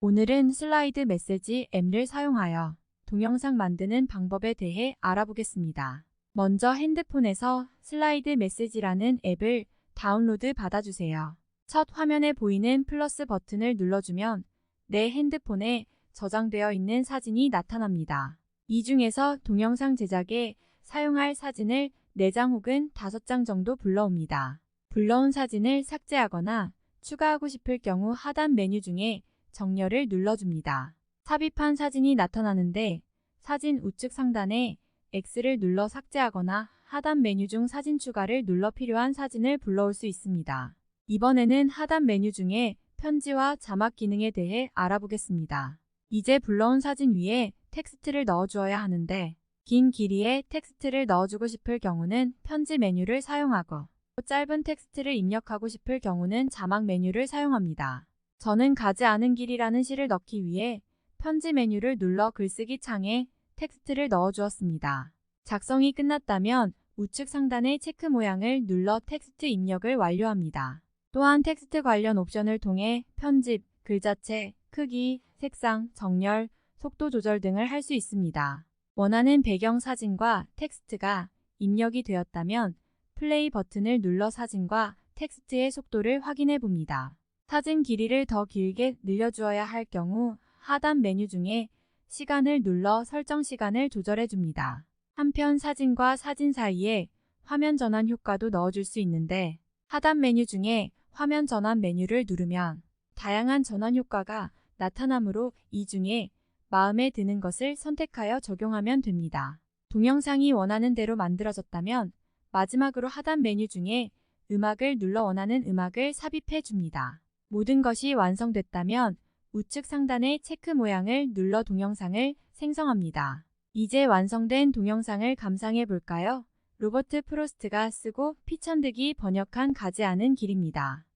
오늘은 슬라이드 메시지 앱을 사용하여 동영상 만드는 방법에 대해 알아보겠습니다. 먼저 핸드폰에서 슬라이드 메시지라는 앱을 다운로드 받아주세요. 첫 화면에 보이는 플러스 버튼을 눌러주면 내 핸드폰에 저장되어 있는 사진이 나타납니다. 이 중에서 동영상 제작에 사용할 사진을 4장 혹은 5장 정도 불러옵니다. 불러온 사진을 삭제하거나 추가하고 싶을 경우 하단 메뉴 중에 정렬을 눌러줍니다. 삽입한 사진이 나타나는데 사진 우측 상단에 X를 눌러 삭제하거나 하단 메뉴 중 사진 추가를 눌러 필요한 사진을 불러올 수 있습니다. 이번에는 하단 메뉴 중에 편지와 자막 기능에 대해 알아보겠습니다. 이제 불러온 사진 위에 텍스트를 넣어주어야 하는데 긴 길이의 텍스트를 넣어주고 싶을 경우는 편지 메뉴를 사용하고 짧은 텍스트를 입력하고 싶을 경우는 자막 메뉴를 사용합니다. 저는 가지 않은 길이라는 시를 넣기 위해 편지 메뉴를 눌러 글쓰기 창에 텍스트를 넣어주었습니다. 작성이 끝났다면 우측 상단의 체크 모양을 눌러 텍스트 입력을 완료합니다. 또한 텍스트 관련 옵션을 통해 편집, 글자체, 크기, 색상, 정렬, 속도 조절 등을 할 수 있습니다. 원하는 배경 사진과 텍스트가 입력이 되었다면 플레이 버튼을 눌러 사진과 텍스트의 속도를 확인해 봅니다. 사진 길이를 더 길게 늘려주어야 할 경우 하단 메뉴 중에 시간을 눌러 설정 시간을 조절해 줍니다. 한편 사진과 사진 사이에 화면 전환 효과도 넣어줄 수 있는데 하단 메뉴 중에 화면 전환 메뉴를 누르면 다양한 전환 효과가 나타나므로 이 중에 마음에 드는 것을 선택하여 적용하면 됩니다. 동영상이 원하는 대로 만들어졌다면 마지막으로 하단 메뉴 중에 음악을 눌러 원하는 음악을 삽입해 줍니다. 모든 것이 완성됐다면 우측 상단의 체크 모양을 눌러 동영상을 생성합니다. 이제 완성된 동영상을 감상해 볼까요? 로버트 프로스트가 쓰고 피천득이 번역한 가지 않은 길입니다.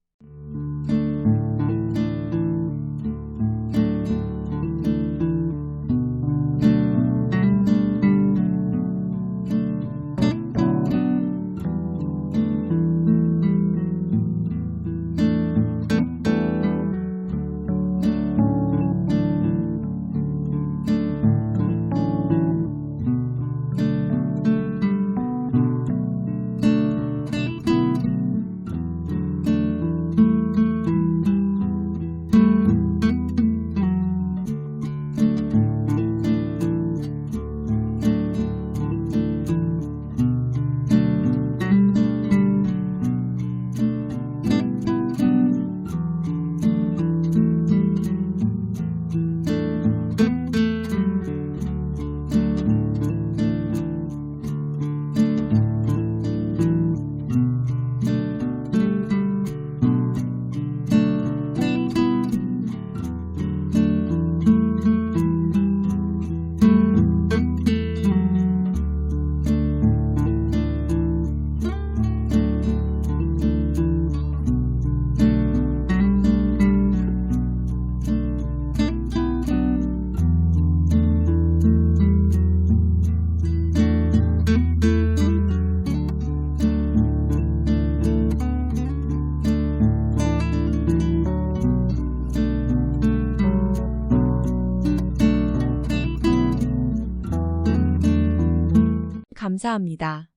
감사합니다.